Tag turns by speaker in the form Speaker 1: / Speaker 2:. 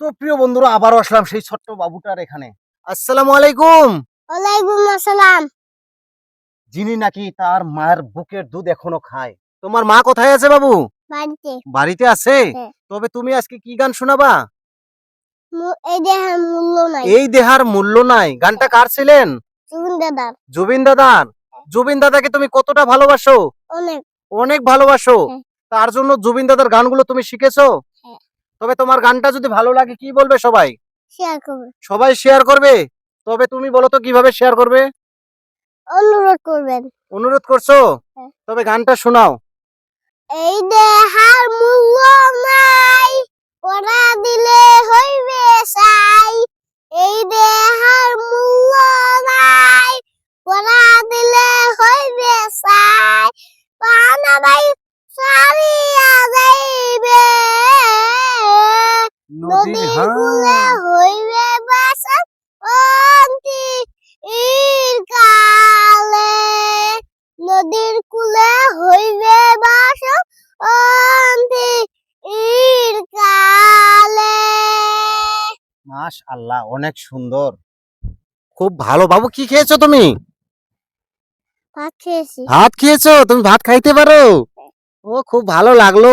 Speaker 1: তো প্রিয় বন্ধুরা আবারও আসলাম সেই ছোট্ট বাবুটার এখানে। আসসালামু আলাইকুম।
Speaker 2: ওয়ালাইকুম আসসালাম।
Speaker 1: যিনি নাকি তার মায়ের বুকের দুধ এখনও খায়। তোমার মা কোথায় আছে বাবু?
Speaker 2: বাড়িতে।
Speaker 1: বাড়িতে আছে?
Speaker 2: হ্যাঁ।
Speaker 1: তবে তুমি আজকে কি গান শোনাবা?
Speaker 2: এই দেহের মূল্য নাই।
Speaker 1: এই দেহার মূল্য নাই। গানটা কার ছিলেন?
Speaker 2: চুন দাদার।
Speaker 1: জুবিন দাদার? জুবিন দাদাকে তুমি কতটা ভালোবাসো?
Speaker 2: অনেক।
Speaker 1: অনেক ভালোবাসো।
Speaker 2: হ্যাঁ।
Speaker 1: তার জন্য জুবিন দাদার গানগুলো তুমি শিখেছো?
Speaker 2: হ্যাঁ।
Speaker 1: তবে তোমার গানটা যদি ভালো লাগে কি বলবে সবাই?
Speaker 2: শেয়ার করবে।
Speaker 1: সবাই শেয়ার করবে? তবে তুমি বলো তো কীভাবে শেয়ার করবে?
Speaker 2: অনুরোধ করবেন।
Speaker 1: অনুরোধ করছ?
Speaker 2: হ্যাঁ।
Speaker 1: তবে গানটা শোনাও।
Speaker 2: এই দেহার মূল্য নাই পড়া দিলে হইবে সাই এই দেহার মূল্য নাই পড়া দিলে হইবে সাই পানা ভাই সারিয়া যাইবে নদীর কূলে হইবে বাসা অন্তি ইর কালে। নদীর কূলে হইবে বাসা অন্তি ইর কালে।
Speaker 1: মাশ আল্লাহ অনেক সুন্দর। খুব ভালো। বাবু কি খেয়েছো তুমি?
Speaker 2: ভাত খেয়েছি।
Speaker 1: ভাত খেয়েছো? তুমি ভাত খাইতে পারো? ও খুব ভালো লাগল।